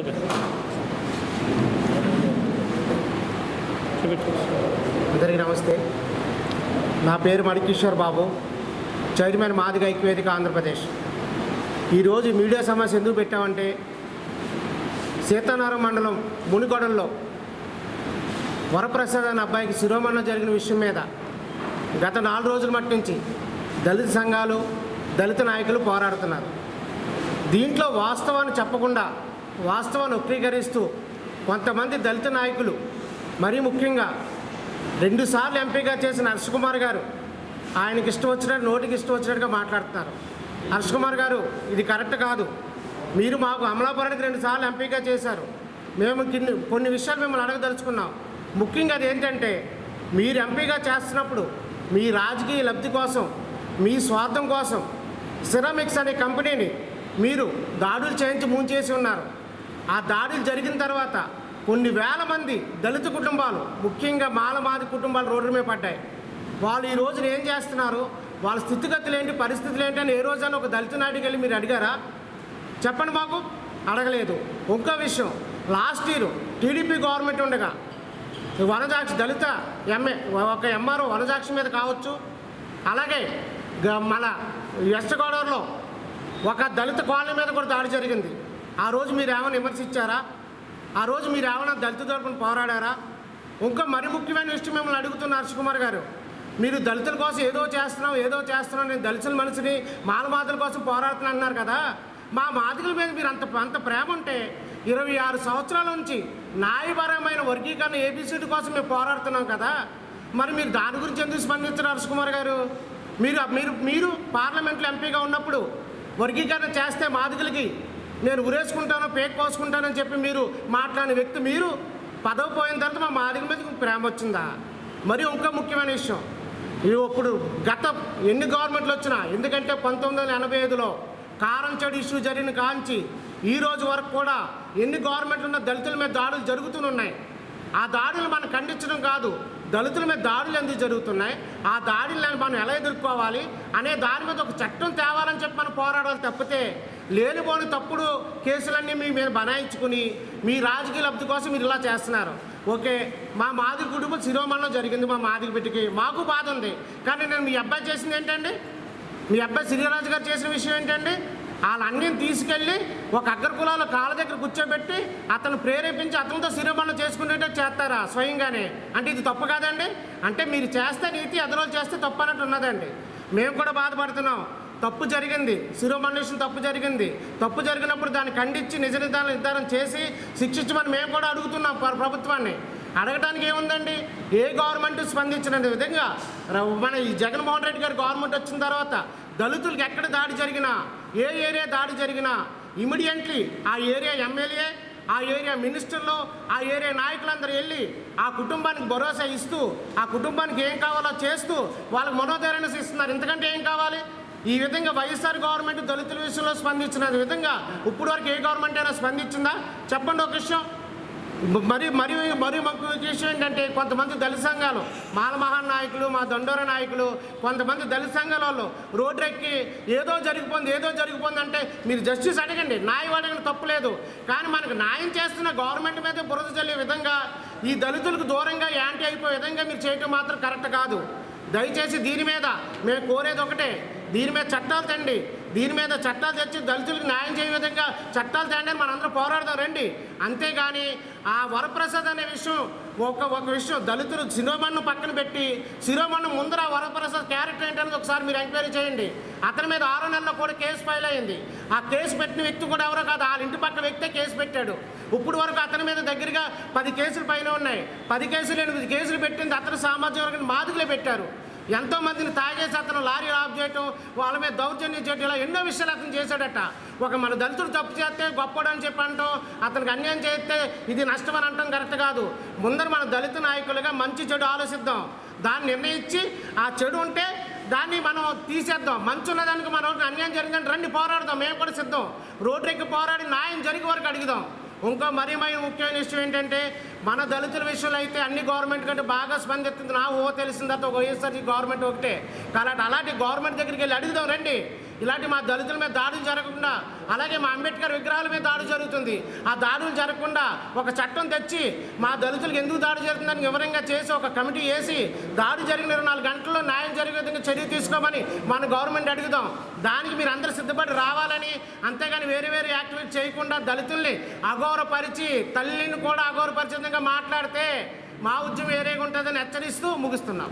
Okay అందరికీ నమస్తే. నా పేరు మణికిషోర్ బాబు. చైర్మన్ మాదిగ ఐక్యవేదిక ఆంధ్రప్రదేశ్. ఈరోజు మీడియా సమస్య ఎందుకు పెట్టామంటే సీతానగరం మండలం మునిగొడల్లో వరప్రసాద్ అనే అబ్బాయికి శిరోమరణం జరిగిన విషయం మీద గత నాలుగు రోజుల మట్టి నుంచి దళిత సంఘాలు దళిత నాయకులు పోరాడుతున్నారు. దీంట్లో వాస్తవాన్ని చెప్పకుండా వాస్తవాన్ని వక్రీకరిస్తూ కొంతమంది దళిత నాయకులు మరీ ముఖ్యంగా రెండుసార్లు ఎంపీగా చేసిన హర్ష కుమార్ గారు ఆయనకి ఇష్టం వచ్చినట్టు నోటికి ఇష్టం వచ్చినట్టుగా మాట్లాడుతున్నారు. హర్ష కుమార్ గారు ఇది కరెక్ట్ కాదు. మీరు మాకు అమలాపురానికి రెండుసార్లు ఎంపీగా చేశారు. మేము కిన్ని కొన్ని విషయాలు మిమ్మల్ని అడగదలుచుకున్నాం. ముఖ్యంగా అది ఏంటంటే మీరు ఎంపీగా చేస్తున్నప్పుడు మీ రాజకీయ లబ్ధి కోసం మీ స్వార్థం కోసం సిరామిక్స్ అనే కంపెనీని మీరు దాడులు చేయించి ముంచేసి ఉన్నారు. ఆ దాడులు జరిగిన తర్వాత కొన్ని వేల మంది దళిత కుటుంబాలు ముఖ్యంగా మాలమాది కుటుంబాలు రోడ్డు మీద పడ్డాయి. వాళ్ళు ఈ రోజున ఏం చేస్తున్నారు? వాళ్ళ స్థితిగతులు ఏంటి? పరిస్థితులు ఏంటి అని ఏ రోజైనా ఒక దళిత నాటికి వెళ్ళి మీరు అడిగారా? చెప్పండి మాకు అడగలేదు. ఇంకో విషయం. లాస్ట్ ఇయర్ టీడీపీ గవర్నమెంట్ ఉండగా వనజాక్షి దళిత ఎంఏ ఒక ఎంఆర్ఓ వనజాక్షి మీద కావచ్చు. అలాగే మన వెస్ట్ గోదావరిలో ఒక దళిత కాలనీ మీద కూడా దాడి జరిగింది. ఆ రోజు మీరు ఏమైనా విమర్శించారా? ఆ రోజు మీరు ఏమైనా దళిత తరపున పోరాడారా? ఇంకా మరి ముఖ్యమైన విషయం మిమ్మల్ని అడుగుతున్నారు హర్షకుమార్ గారు మీరు దళితుల కోసం ఏదో చేస్తున్నాం ఏదో చేస్తున్నాం నేను దళితుల మనిషిని మాలమాదుల కోసం పోరాడుతున్నా అన్నారు కదా. మా మాదిగల మీద మీరు అంత అంత ప్రేమ ఉంటే ఇరవై ఆరు సంవత్సరాల నుంచి న్యాయపరమైన వర్గీకరణ ఏబిసిడి కోసం మేము పోరాడుతున్నాం కదా. మరి మీరు దాని గురించి ఎందుకు స్పందించారు హర్షకుమార్ గారు? మీరు మీరు మీరు పార్లమెంట్లో ఎంపీగా ఉన్నప్పుడు వర్గీకరణ చేస్తే మాదిగలకి నేను ఉరేసుకుంటాను పేక్ పోసుకుంటానని చెప్పి మీరు మాట్లాడిన వ్యక్తి మీరు పదవి పోయిన తర్వాత మా మాదిరి మీద ప్రేమ వచ్చిందా? మరి ఇంకా ముఖ్యమైన విషయం ఇప్పుడు గత ఎన్ని గవర్నమెంట్లు వచ్చినా ఎందుకంటే పంతొమ్మిది వందల ఎనభై ఐదులో కారం చెడు ఇష్యూ జరిగిన కాంచి ఈ రోజు వరకు కూడా ఎన్ని గవర్నమెంట్లు ఉన్న దళితుల మీద దాడులు జరుగుతున్నాయి ఆ దాడులు మనం ఖండించడం కాదు దళితుల మీద దాడులు ఎందుకు జరుగుతున్నాయి ఆ దాడులను మనం ఎలా ఎదుర్కోవాలి అనే దాని మీద ఒక చట్టం తేవాలని చెప్పి మనం పోరాడాలి తప్పితే లేనిపోని తప్పుడు కేసులన్నీ మీ మీద బనాయించుకుని మీ రాజకీయ లబ్ధి కోసం మీరు ఇలా చేస్తున్నారు. ఓకే మా మాది కుటుంబం శిరోమణలో జరిగింది మా మాదిరి బిడ్డకి మాకు బాధ ఉంది. కానీ నేను మీ అబ్బాయి చేసింది ఏంటండి? మీ అబ్బాయి శ్రీరాజు గారు చేసిన విషయం ఏంటండి? వాళ్ళన్నీ తీసుకెళ్ళి ఒక అగ్ర కులాల కాళ్ళ దగ్గర కూర్చోబెట్టి అతను ప్రేరేపించి అతనితో శిరోమణం చేసుకునేటట్టు చేస్తారా? స్వయంగానే. అంటే ఇది తప్పు కాదండి? అంటే మీరు చేస్తే నీతి ఎదరోలు చేస్తే తప్పు అన్నట్టు ఉన్నదండి. మేము కూడా బాధపడుతున్నాం. తప్పు జరిగింది. శిరోమణేషన్ తప్పు జరిగింది. తప్పు జరిగినప్పుడు దాన్ని ఖండించి నిజ నిర్ధారణ నిర్ధారణ చేసి శిక్షించమని మేము కూడా అడుగుతున్నాం ప్రభుత్వాన్ని. అడగడానికి ఏముందండి? ఏ గవర్నమెంట్ స్పందించిన విధంగా? మన ఈ జగన్మోహన్ రెడ్డి గారు గవర్నమెంట్ వచ్చిన తర్వాత దళితులకు ఎక్కడ దాడి జరిగినా ఏ ఏరియా దాడి జరిగినా ఇమీడియట్లీ ఆ ఏరియా ఎమ్మెల్యే ఆ ఏరియా మినిస్టర్లు ఆ ఏరియా నాయకులందరూ వెళ్ళి ఆ కుటుంబానికి భరోసా ఇస్తూ ఆ కుటుంబానికి ఏం కావాలో చేస్తూ వాళ్ళకి మనోధైర్యం ఇస్తున్నారు. ఎందుకంటే ఏం కావాలి? ఈ విధంగా వైఎస్ఆర్ గవర్నమెంట్ దళితుల విషయంలో స్పందించిన విధంగా ఇప్పుడు వరకు ఏ గవర్నమెంట్ అయినా స్పందించిందా? చెప్పండి ఒక విషయం. మరి మరి మరి మాకు విషయం ఏంటంటే కొంతమంది దళిత సంఘాలు మాల నాయకులు మా దండోర నాయకులు కొంతమంది దళిత సంఘాల వాళ్ళు రోడ్రెక్కి ఏదో జరిగిపోయింది ఏదో జరిగిపోయింది అంటే మీరు జస్టిస్ అడగండి. న్యాయం అడగండి తప్పులేదు కానీ మనకు న్యాయం చేస్తున్న గవర్నమెంట్ మీద బురద చల్లే విధంగా ఈ దళితులకు దూరంగా యాంటీ అయిపోయే విధంగా మీరు చేయటం మాత్రం కరెక్ట్ కాదు. దయచేసి దీని మీద మేము కోరేది ఒకటే. దీని మీద చట్టాలు తండి. దీని మీద చట్టాలు తెచ్చి దళితులకు న్యాయం చేయ విధంగా చట్టాలు తండి అని మనందరం పోరాడదాం రండి. అంతేగాని ఆ వరప్రసాద్ అనే విషయం ఒక ఒక విషయం దళితులు శిరోమణ్ణం పక్కన పెట్టి శిరోమణ్ణు ముందర ఆ వరప్రసాద్ క్యారెక్టర్ ఏంటనేది ఒకసారి మీరు ఎంక్వైరీ చేయండి. అతని మీద ఆరు నెలల్లో కూడా కేసు ఫైల్ అయింది. ఆ కేసు పెట్టిన వ్యక్తి కూడా ఎవరో కాదు వాళ్ళ ఇంటి పక్క వ్యక్తే కేసు పెట్టాడు. ఇప్పుడు వరకు అతని మీద దగ్గరగా పది కేసులు పైన ఉన్నాయి. పది కేసులు ఎనిమిది కేసులు పెట్టింది అతను సామాజిక వర్గం మాదికలే పెట్టారు. ఎంతో మందిని తాగేసి అతను లారీ ఆఫ్ చేయటం వాళ్ళ మీద దౌర్జన్యం చేయటం ఇలా ఎన్నో విషయాలు అతను చేశాడట. ఒక మన దళితుడు తప్పు చేస్తే గొప్పడు అని చెప్పి అంటాం అతనికి అన్యాయం చేస్తే ఇది నష్టం అని అంటాం కరెక్ట్ కాదు. ముందర మన దళిత నాయకులుగా మంచి చెడు ఆలోచిద్దాం. దాన్ని నిర్ణయించి ఆ చెడు ఉంటే దాన్ని మనం తీసేద్దాం. మంచి ఉన్నదానికి మనం అన్యాయం జరిగిందని రండి పోరాడదాం. మేము కూడా సిద్ధం. రోడ్డు ఎక్కి పోరాడి న్యాయం జరిగే వరకు అడుగుదాం. ఇంకా మరీ మరీ ముఖ్యమైన విషయం ఏంటంటే మన దళితుల విషయంలో అయితే అన్ని గవర్నమెంట్ కంటే బాగా స్పందిస్తుంది. నా ఊహ తెలిసిన తర్వాత ఒక వైఎస్ఆర్సీ గవర్నమెంట్ ఒకటే. కాబట్టి అలాంటి గవర్నమెంట్ దగ్గరికి వెళ్ళి అడుగుదాం రండి. ఇలాంటి మా దళితుల మీద దాడులు జరగకుండా అలాగే మా అంబేద్కర్ విగ్రహాల మీద దాడి జరుగుతుంది. ఆ దాడులు జరగకుండా ఒక చట్టం తెచ్చి మా దళితులకు ఎందుకు దాడి జరుగుతుందని వివరంగా చేసి ఒక కమిటీ వేసి దాడి జరిగిన ఇరవై నాలుగు గంటల్లో న్యాయం జరిగే విధంగా చర్య తీసుకోమని మన గవర్నమెంట్ అడుగుదాం. దానికి మీరు అందరూ సిద్ధపడి రావాలని అంతేగాని వేరే వేరే యాక్టివిటీ చేయకుండా దళితుల్ని అగౌరవపరిచి తల్లిని కూడా అగౌరవపరిచే విధంగా మాట్లాడితే మా ఉద్యమం ఏరేగా ఉంటుందని హెచ్చరిస్తూ ముగిస్తున్నాం.